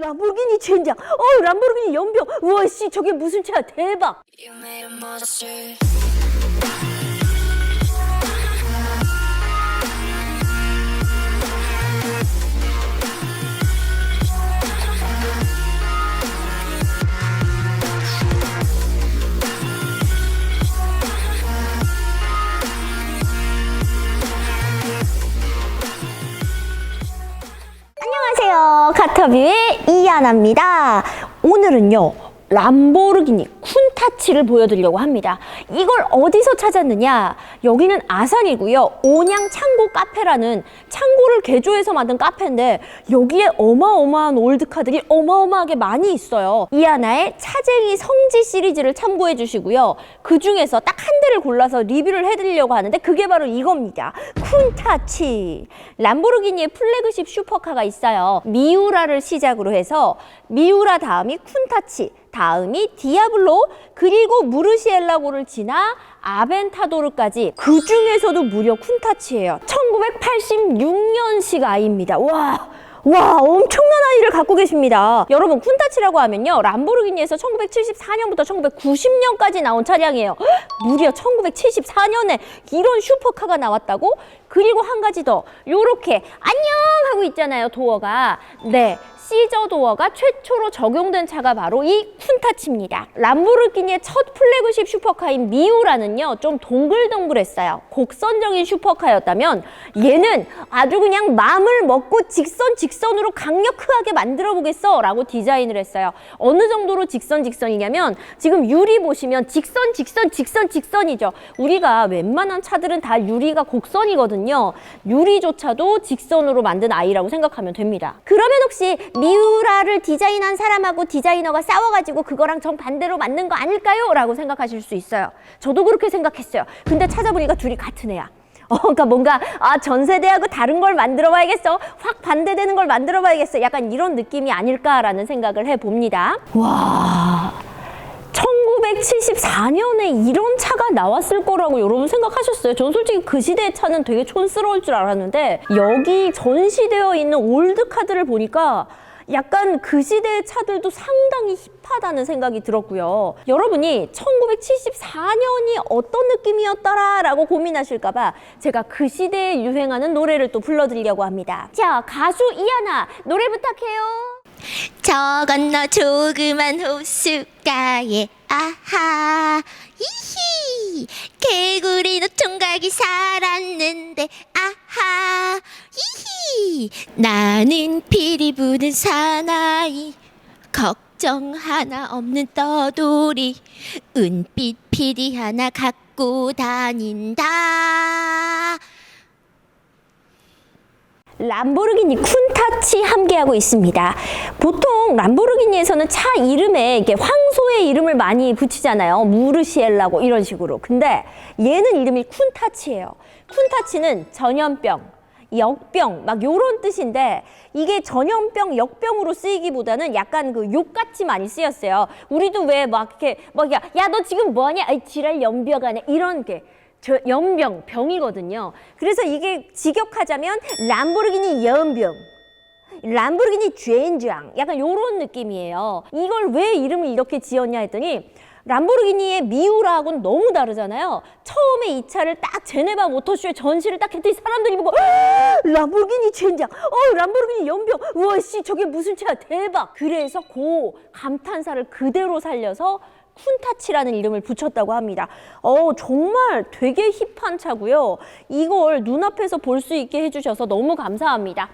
람보르기니 젠장. 어, 람보르기니 연병. 우와, 씨, 저게 무슨 차야? 대박. You made a monster. 안녕하세요. 카터뷰의 이하나입니다. 오늘은요. 람보르기니 쿤타치를 보여드리려고 합니다. 이걸 어디서 찾았느냐? 여기는 아산이고요. 온양 창고 카페라는 창고를 개조해서 만든 카페인데 여기에 어마어마한 올드카들이 어마어마하게 많이 있어요. 이하나의 차쟁이 성지 시리즈를 참고해 주시고요. 그 중에서 딱 한 대를 골라서 리뷰를 해드리려고 하는데 그게 바로 이겁니다. 쿤타치. 람보르기니의 플래그십 슈퍼카가 있어요. 미우라를 시작으로 해서 미우라 다음이 쿤타치, 다음이 디아블로, 그리고 무르시엘라고를 지나 아벤타도르까지 그 중에서도 무려 쿤타치예요. 1986년식 아이입니다. 와. 와 엄청난 아이를 갖고 계십니다. 여러분 쿤타치라고 하면요 람보르기니에서 1974년부터 1990년까지 나온 차량이에요. 헉, 무려 1974년에 이런 슈퍼카가 나왔다고? 그리고 한 가지 더 요렇게 안녕 하고 있잖아요 도어가 네 시저 도어가 최초로 적용된 차가 바로 이 쿤타치입니다. 람보르기니의 첫 플래그십 슈퍼카인 미우라는요 좀 동글동글했어요. 곡선적인 슈퍼카였다면 얘는 아주 그냥 마음을 먹고 직선 직선으로 강력하게 만들어 보겠어 라고 디자인을 했어요. 어느 정도로 직선 직선이냐면 지금 유리 보시면 직선 직선 직선 직선이죠. 우리가 웬만한 차들은 다 유리가 곡선이거든요. 유리조차도 직선으로 만든 아이라고 생각하면 됩니다. 그러면 혹시 미우라를 디자인한 사람하고 디자이너가 싸워가지고 그거랑 정반대로 만든 거 아닐까요? 라고 생각하실 수 있어요. 저도 그렇게 생각했어요. 근데 찾아보니까 둘이 같은 애야. 어, 그러니까 뭔가 아 전세대하고 다른 걸 만들어 봐야겠어. 확 반대되는 걸 만들어 봐야겠어. 약간 이런 느낌이 아닐까라는 생각을 해 봅니다. 와. 1974년에 이런 차가 나왔을 거라고 여러분 생각하셨어요? 전 솔직히 그 시대의 차는 되게 촌스러울 줄 알았는데 여기 전시되어 있는 올드카들을 보니까 약간 그 시대의 차들도 상당히 힙하다는 생각이 들었고요. 여러분이 1974년이 어떤 느낌이었더라라고 고민하실까봐 제가 그 시대에 유행하는 노래를 또 불러드리려고 합니다. 자, 가수 이하나 노래 부탁해요. 저 건너 조그만 호숫가에 아하 이히 개구리 노총각이 살았는데 아하 이히. 나는 피리 부는 사나이 걱정 하나 없는 떠돌이 은빛 피리 하나 갖고 다닌다 람보르기니 쿤타치 함께하고 있습니다. 보통 람보르기니에서는 차 이름에 이렇게 황소의 이름을 많이 붙이잖아요. 무르시엘라고 이런 식으로. 근데 얘는 이름이 쿤타치예요. 쿤타치는 전염병, 역병 막 요런 뜻인데 이게 전염병, 역병으로 쓰이기보다는 약간 그 욕같이 많이 쓰였어요. 우리도 왜 막 이렇게 막 야 너 지금 뭐하냐? 아이 지랄 연병하네 이런 게저 연병, 병이거든요. 그래서 이게 직역하자면 람보르기니 연병. 람보르기니 젠장 약간 요런 느낌이에요. 이걸 왜 이름을 이렇게 지었냐 했더니 람보르기니의 미우라하고는 너무 다르잖아요. 처음에 이 차를 딱 제네바 모터쇼에 전시를 딱 했더니 사람들이 보고 람보르기니 젠장, 어 람보르기니 연병, 우와 씨 저게 무슨 차야 대박. 그래서 그 감탄사를 그대로 살려서 쿤타치라는 이름을 붙였다고 합니다. 어, 정말 되게 힙한 차고요. 이걸 눈앞에서 볼 수 있게 해주셔서 너무 감사합니다.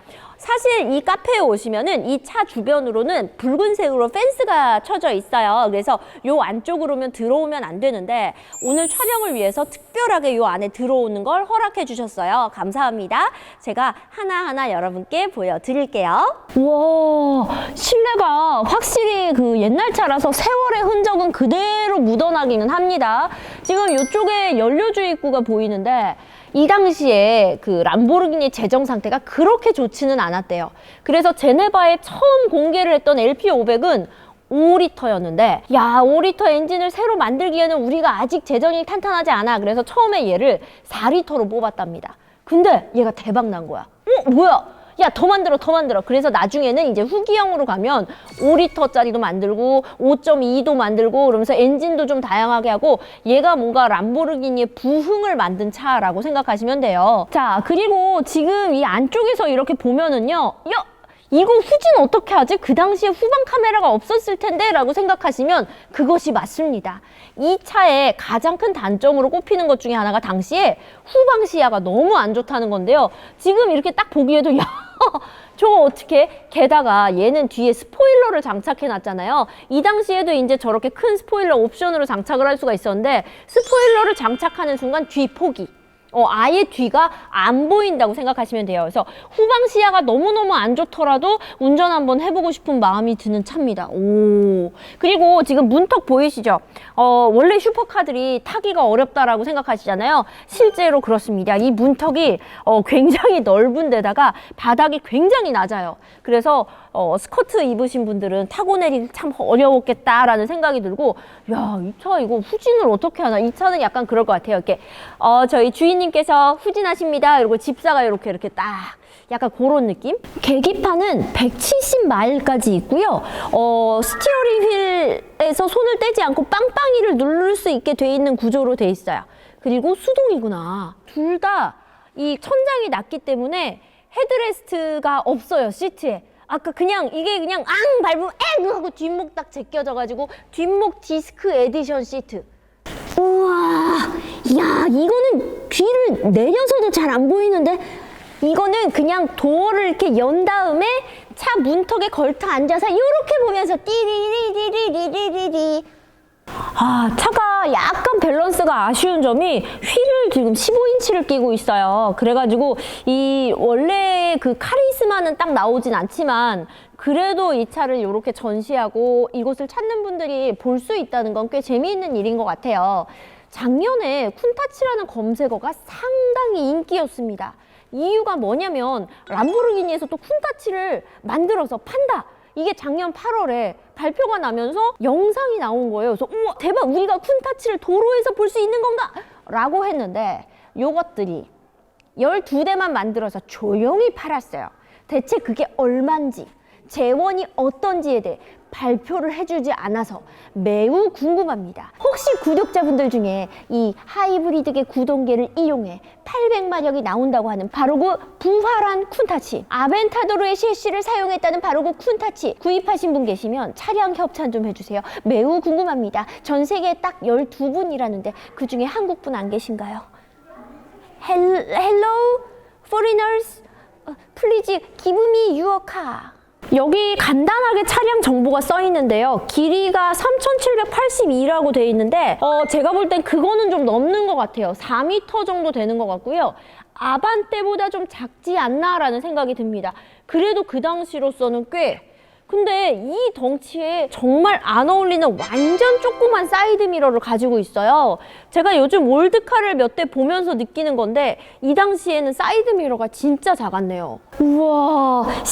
사실 이 카페에 오시면은 이 차 주변으로는 붉은색으로 펜스가 쳐져 있어요. 그래서 요 안쪽으로면 들어오면 안 되는데 오늘 촬영을 위해서 특별하게 요 안에 들어오는 걸 허락해 주셨어요. 감사합니다. 제가 하나하나 여러분께 보여드릴게요. 와, 실내가 확실히 그 옛날 차라서 세월의 흔적은 그대로 묻어나기는 합니다. 지금 이쪽에 연료주 입구가 보이는데 이 당시에 그 람보르기니 재정 상태가 그렇게 좋지는 않았대요. 그래서 제네바에 처음 공개를 했던 LP500은 5리터였는데 야 5리터 엔진을 새로 만들기에는 우리가 아직 재정이 탄탄하지 않아. 그래서 처음에 얘를 4리터로 뽑았답니다. 근데 얘가 대박 난 거야. 어 뭐야 야 더 만들어 더 만들어. 그래서 나중에는 이제 후기형으로 가면 5리터짜리도 만들고 5.2도 만들고 그러면서 엔진도 좀 다양하게 하고 얘가 뭔가 람보르기니의 부흥을 만든 차라고 생각하시면 돼요. 자 그리고 지금 이 안쪽에서 이렇게 보면은요 야 이거 후진 어떻게 하지? 그 당시에 후방 카메라가 없었을 텐데 라고 생각하시면 그것이 맞습니다. 이 차의 가장 큰 단점으로 꼽히는 것 중에 하나가 당시에 후방 시야가 너무 안 좋다는 건데요. 지금 이렇게 딱 보기에도 야 저거 어떻게 게다가 얘는 뒤에 스포일러를 장착해 놨잖아요. 이 당시에도 이제 저렇게 큰 스포일러 옵션으로 장착을 할 수가 있었는데 스포일러를 장착하는 순간 뒤 폭이 어, 아예 뒤가 안 보인다고 생각하시면 돼요. 그래서 후방 시야가 너무너무 안 좋더라도 운전 한번 해보고 싶은 마음이 드는 차입니다. 오. 그리고 지금 문턱 보이시죠? 어, 원래 슈퍼카들이 타기가 어렵다라고 생각하시잖아요. 실제로 그렇습니다. 이 문턱이 어, 굉장히 넓은 데다가 바닥이 굉장히 낮아요. 그래서 어, 스커트 입으신 분들은 타고 내리기 참 어려웠겠다라는 생각이 들고 야, 이 차 이거 후진을 어떻게 하나? 이 차는 약간 그럴 것 같아요. 이렇게 어, 저희 주인님께서 후진하십니다. 그리고 집사가 이렇게 이렇게 딱 약간 그런 느낌? 계기판은 170마일까지 있고요. 어, 스티어링 휠에서 손을 떼지 않고 빵빵이를 누를 수 있게 돼 있는 구조로 돼 있어요. 그리고 수동이구나. 둘 다 이 천장이 낮기 때문에 헤드레스트가 없어요, 시트에. 아까 그냥 이게 그냥 앙 밟으면 앵 하고 뒷목 딱 제껴져가지고 뒷목 디스크 에디션 시트. 우와 야 이거는 귀를 내려서도 잘 안 보이는데? 이거는 그냥 도어를 이렇게 연 다음에 차 문턱에 걸터 앉아서 이렇게 보면서 띠리리리리리리리 아, 차가 약간 밸런스가 아쉬운 점이 휠을 지금 15인치를 끼고 있어요. 그래가지고 이 원래 그 카리스마는 딱 나오진 않지만 그래도 이 차를 이렇게 전시하고 이곳을 찾는 분들이 볼 수 있다는 건 꽤 재미있는 일인 것 같아요. 작년에 쿤타치라는 검색어가 상당히 인기였습니다. 이유가 뭐냐면 람보르기니에서 또 쿤타치를 만들어서 판다. 이게 작년 8월에 발표가 나면서 영상이 나온 거예요. 그래서 우와 대박 우리가 쿤타치를 도로에서 볼 수 있는 건가? 라고 했는데 요것들이 12대만 만들어서 조용히 팔았어요. 대체 그게 얼만지 재원이 어떤지에 대해 발표를 해주지 않아서 매우 궁금합니다. 혹시 구독자분들 중에 이 하이브리드계 구동계를 이용해 800마력이 나온다고 하는 바로 그 부활한 쿤타치 아벤타도르의 실시를 사용했다는 바로 그 쿤타치 구입하신 분 계시면 차량 협찬 좀 해주세요. 매우 궁금합니다. 전 세계에 딱 12분이라는데 그 중에 한국 분 안 계신가요? 헬, please give me your car. 여기 간단하게 차량 정보가 써 있는데요. 길이가 3,782라고 돼 있는데, 어, 제가 볼 땐 그거는 좀 넘는 것 같아요. 4m 정도 되는 것 같고요. 아반떼보다 좀 작지 않나라는 생각이 듭니다. 그래도 그 당시로서는 꽤 근데 이 덩치에 정말 안 어울리는 완전 조그만 사이드 미러를 가지고 있어요. 제가 요즘 올드카를 몇 대 보면서 느끼는 건데 이 당시에는 사이드 미러가 진짜 작았네요. 우와. 와,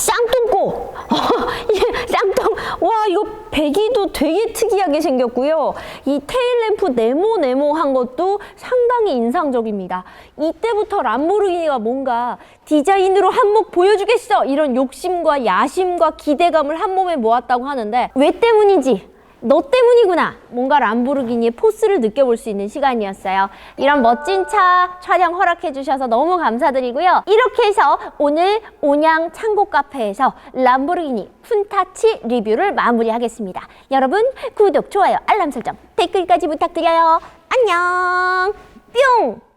이거 배기도 되게 특이하게 생겼고요. 이 테일램프 네모네모한 것도 상당히 인상적입니다. 이때부터 람보르기니가 뭔가 디자인으로 한몫 보여주겠어 이런 욕심과 야심과 기대감을 한 몸에 모았다고 하는데 왜 때문인지 너 때문이구나. 뭔가 람보르기니의 포스를 느껴볼 수 있는 시간이었어요. 이런 멋진 차 촬영 허락해 주셔서 너무 감사드리고요. 이렇게 해서 오늘 온양 창고 카페에서 람보르기니 푼타치 리뷰를 마무리하겠습니다. 여러분 구독 좋아요 알람 설정 댓글까지 부탁드려요. 안녕. 뿅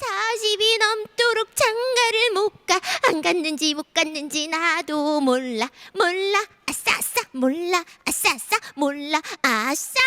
40이 넘도록 장가를 못 가. 안 갔는지 못 갔는지 나도 몰라. 몰라. 아싸, 아싸. 몰라. 아싸, 아싸. 몰라. 아싸.